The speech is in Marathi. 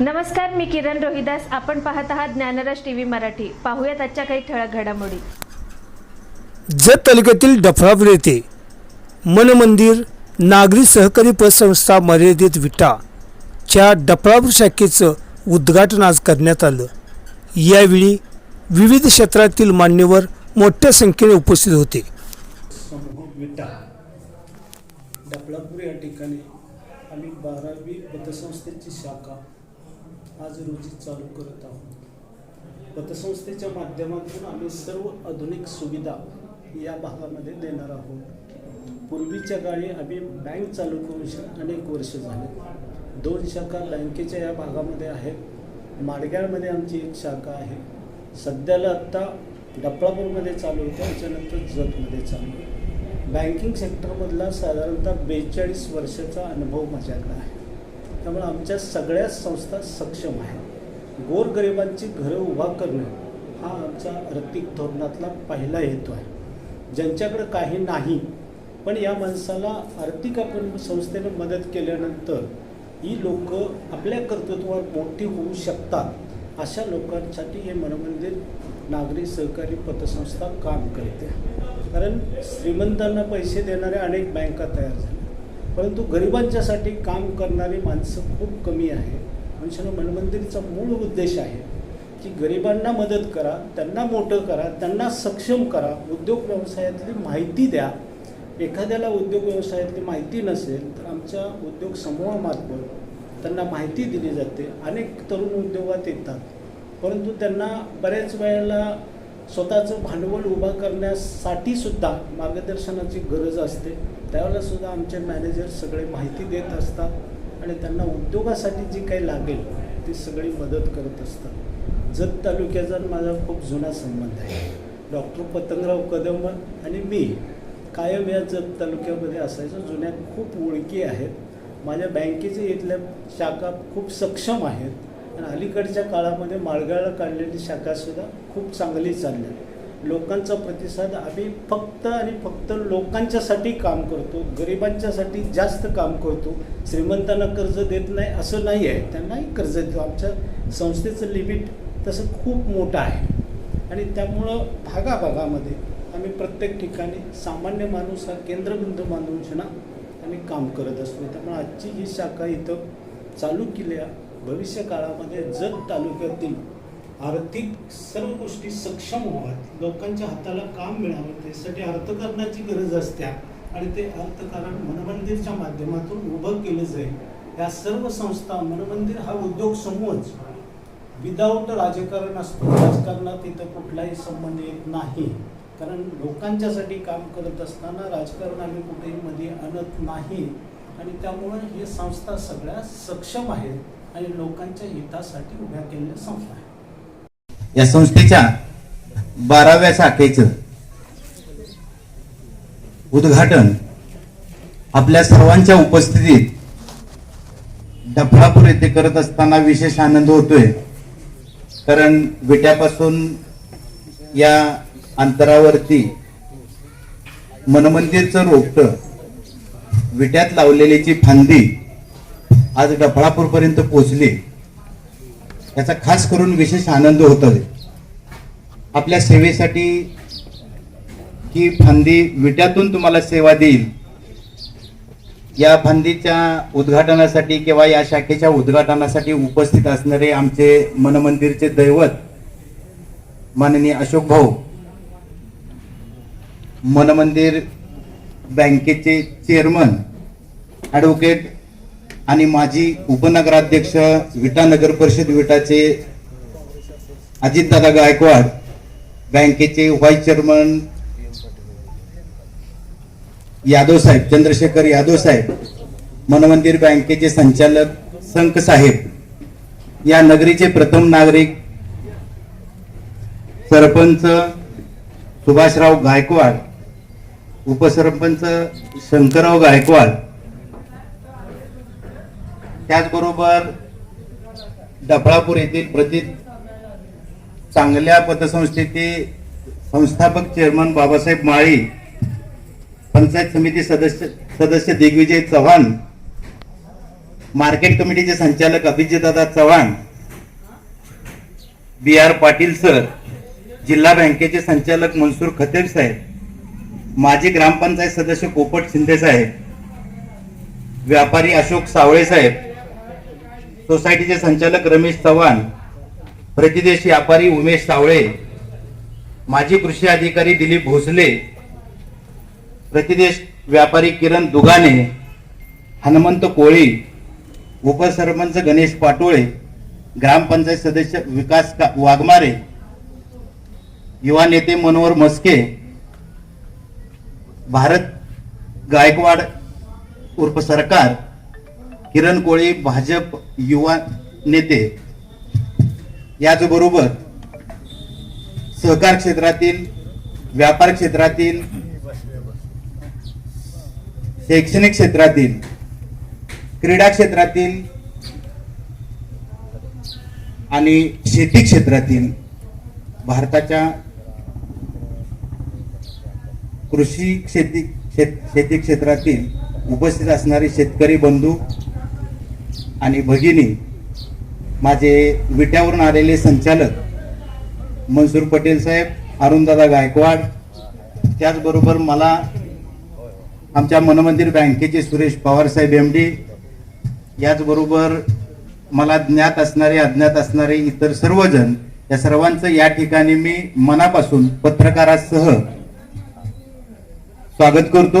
नमस्कार मी किरण रोहिदास. आपण पाहत आहात ज्ञानरस टी व्ही मराठी. पाहूयात आजच्या काही ठळक घडामोडी. जत तालुक्यातील डफळापूर येथे मनमंदिर नागरी सहकारी पतसंस्था मर्यादित विटा च्या डफळापूर शाखेचं उद्घाटन आज करण्यात आलं. यावेळी विविध क्षेत्रातील मान्यवर मोठ्या संख्येने उपस्थित होते. विटा. डफळापूर या ठिकाणी आम्ही बारावी पतसंस्थेची शाखा आज रोजी चालू करत आहोत. पतसंस्थेच्या माध्यमातून आम्ही सर्व आधुनिक सुविधा या भागामध्ये देणार आहोत. पूर्वीच्या काळी आम्ही बँक चालू करून अनेक वर्ष झाले. दोन शाखा बँकेच्या या भागामध्ये आहेत. माडग्याळमध्ये आमची एक शाखा आहे. सध्याला आत्ता डपळापूरमध्ये चालू होतं. त्याच्यानंतर जतमध्ये चालू बँकिंग सेक्टरमधला साधारणतः बेचाळीस वर्षाचा अनुभव माझ्याकडे आहे. त्यामुळे आमच्या सगळ्याच संस्था सक्षम आहेत. गोरगरिबांची घरं उभा करणं हा आमचा आर्थिक धोरणातला पहिला हेतू आहे. ज्यांच्याकडे काही नाही पण या माणसाला आर्थिक आपण संस्थेनं मदत केल्यानंतर ही लोक आपल्या कर्तृत्वावर मोठी होऊ शकतात अशा लोकांसाठी हे मनमंदिर नागरी सहकारी पतसंस्था काम करते. कारण श्रीमंतांना पैसे देणाऱ्या अनेक बँका तयार झाल्या. परंतु गरिबांच्यासाठी काम करणारी माणसं खूप कमी आहे. म्हणजे मनमंदिरचा मूळ उद्देश आहे की गरिबांना मदत करा त्यांना मोठं करा त्यांना सक्षम करा. उद्योग व्यवसायातली माहिती द्या. एखाद्याला उद्योग व्यवसायातली माहिती नसेल तर आमच्या उद्योग समूहामार्फत त्यांना माहिती दिली जाते. अनेक तरुण उद्योगात येतात. परंतु त्यांना बऱ्याच वेळेला स्वतःचं भांडवल उभा करण्यासाठी सुद्धा मार्गदर्शनाची गरज असते. त्यावेळेला सुद्धा आमचे मॅनेजर सगळे माहिती देत असतात आणि त्यांना उद्योगासाठी जी काही लागेल ती सगळी मदत करत असतात. जत तालुक्याचा माझा खूप जुना संबंध आहे. डॉक्टर पतंगराव कदम आणि मी कायम या जत तालुक्यामध्ये असायचो. जुन्या खूप ओळखी आहेत. माझ्या बँकेचे इथल्या शाखा खूप सक्षम आहेत. आणि अलीकडच्या काळामध्ये माळगाळला काढलेली शाखासुद्धा खूप चांगली चालली लोकांचा प्रतिसाद आम्ही फक्त आणि फक्त लोकांच्यासाठी काम करतो गरिबांच्यासाठी जास्त काम करतो. श्रीमंतांना कर्ज देत नाही असं नाही आहे त्यांनाही कर्ज देतो. आमच्या संस्थेचं लिमिट तसं खूप मोठं आहे. आणि त्यामुळं भागाभागामध्ये आम्ही प्रत्येक ठिकाणी सामान्य माणूस हा केंद्रबिंदू मानून आम्ही काम करत असतो. त्यामुळे आजची ही शाखा इथं चालू केली आहे. भविष्य काळामध्ये जत तालुक्यातील आर्थिक सर्व गोष्टी सक्षम व्हाव्यात. लोकांच्या हाताला काम मिळावं त्यासाठी अर्थकारणाची गरज असते आणि ते अर्थकारण मनमंदिरच्या माध्यमातून उभं केलं जाईल. या सर्व संस्था मनमंदिर हा उद्योग समूहच. विदाऊट राजकारण असतो राजकारणात इथं कुठलाही संबंध येत नाही. कारण लोकांच्यासाठी काम करत असताना राजकारण आम्ही कुठेही मध्ये आणत नाही. आणि त्यामुळं हे संस्था सगळ्या सक्षम आहेत. आणि लोकांच्या हितासाठी उभ्या केलेल्या संस्था आहे या संस्थेच्या बाराव्या शाखेचं उद्घाटन आपल्या सर्वांच्या उपस्थितीत डफळापूर येथे करत असताना विशेष आनंद होतोय. कारण विट्यापासून या अंतरावरती मनमंदिरचं रोपट विट्यात लावलेली जी फांदी आज डफळापूरपर्यंत पर्यंत पोहोचली याचा खास करून विशेष आनंद होतो आपल्या सेवेसाठी ही फांदी विट्यातून तुम्हाला सेवा देईल. या फांदीच्या उद्घाटनासाठी किंवा या शाखेच्या उद्घाटनासाठी उपस्थित असणारे आमचे मनमंदिरचे दैवत माननीय अशोक भाऊ मनमंदिर बँकेचे चेअरमन ॲडव्होकेट आणि माजी उपनगराध्यक्ष विटा नगर परिषद विटाचे अजितदादा गायकवाड बँकेचे व्हाईस चेअरमन यादव साहेब चंद्रशेखर यादव साहेब मनमंदिर बँकेचे संचालक संक साहेब या नगरीचे प्रथम नागरिक सरपंच सुभाषराव गायकवाड उपसरपंच शंकरराव गायकवाड त्याचबरोबर डफळापूर येथील प्रति चांगल्या पतसंस्थेचे संस्थापक चेअरमन बाबासाहेब माळी पंचायत समिती सदस्य सदस्य दिग्विजय चव्हाण मार्केट कमिटीचे संचालक Abhijitdada Chavan B R Patil sir जिल्हा बँकेचे संचालक मनसूर खतेर साहेब माजी ग्रामपंचायत सदस्य पोपट शिंदे साहेब व्यापारी अशोक सावळे साहेब सोसायटीचे संचालक रमेश चव्हाण प्रतिदेश व्यापारी उमेश सावळे माजी कृषी अधिकारी दिलीप भोसले प्रतिदेश व्यापारी किरण दुगाने हनुमंत कोळी उपसरपंच गणेश पाटोळे ग्रामपंचायत सदस्य विकास का- वाघमारे युवा नेते मनोहर मस्के भारत गायकवाड उर्फ सरकार किरण कोळी भाजप युवा नेते. याचबरोबर सहकार क्षेत्रातील व्यापार क्षेत्रातील शैक्षणिक क्षेत्रातील क्रीडा क्षेत्रातील आणि शेती क्षेत्रातील भारताच्या कृषी शेती शेती क्षेत्रातील उपस्थित असणारे शेतकरी बंधू आणि भगिनी माझे विट्यावरून आलेले संचालक मनसूर पटेल साहेब अरुणदादा गायकवाड त्याचबरोबर मला आमच्या मनमंदिर बँकेचे सुरेश पवार साहेब एम डी याचबरोबर मला ज्ञात असणारे अज्ञात असणारे इतर सर्वजण या सर्वांचं या ठिकाणी मी मनापासून पत्रकारासह स्वागत करतो.